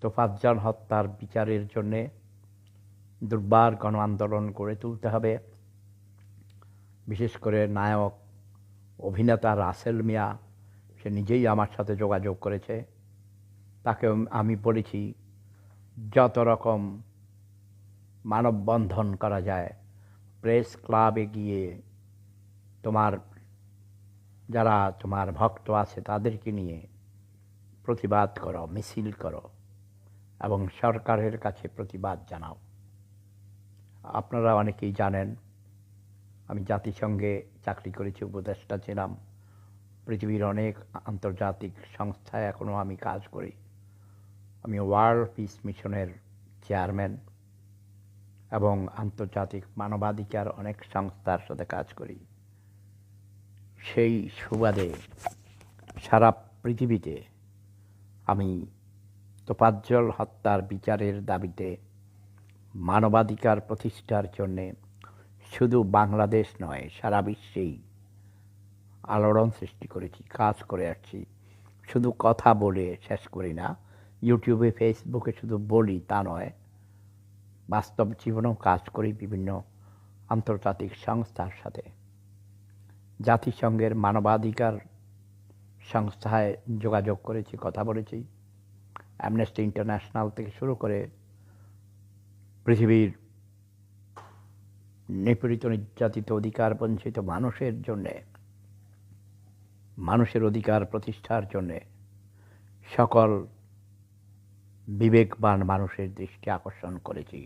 তোফাজ্জল হত্যার বিচারের জন্যে দুর্বার গণ আন্দোলন গড়ে তুলতে হবে। বিশেষ করে নায়ক, অভিনেতা রাসেল মিয়া, সে নিজেই আমার সাথে যোগাযোগ করেছে। তাকে আমি বলেছি, যত রকম মানববন্ধন করা যায়, প্রেস ক্লাবে গিয়ে তোমার, যারা তোমার ভক্ত আছে তাদেরকে নিয়ে প্রতিবাদ করো, মিছিল করো। এবং সরকারের কাছে প্রতিবাদ জানাও। আপনারা অনেকেই জানেন, আমি জাতিসংঘে চাকরি করেছি, উপদেষ্টা ছিলাম। পৃথিবীর অনেক আন্তর্জাতিক সংস্থায় এখনও আমি কাজ করি। আমি ওয়ার্ল্ড পিস মিশনের চেয়ারম্যান এবং আন্তর্জাতিক মানবাধিকার অনেক সংস্থার সাথে কাজ করি। সেই সুবাদে সারা পৃথিবীতে আমি তোপাজ্জল হত্যার বিচারের দাবিতে মানবাধিকার প্রতিষ্ঠার জন্যে শুধু বাংলাদেশ নয়, সারা বিশ্বেই আলোড়ন সৃষ্টি করেছি, কাজ করে আসছি। শুধু কথা বলে শেষ করি না, ইউটিউবে, ফেসবুকে শুধু বলি তা নয়, বাস্তব জীবনেও কাজ করি বিভিন্ন আন্তর্জাতিক সংস্থার সাথে। জাতিসংঘের মানবাধিকার সংস্থায় যোগাযোগ করেছি, কথা বলেছি। অ্যামনেস্টি ইন্টারন্যাশনাল থেকে শুরু করে পৃথিবীর নিপীড়িত নির্যাতিত অধিকার বঞ্চিত মানুষের জন্যে, মানুষের অধিকার প্রতিষ্ঠার জন্যে সকল বিবেকবান মানুষের দৃষ্টি আকর্ষণ করেছি।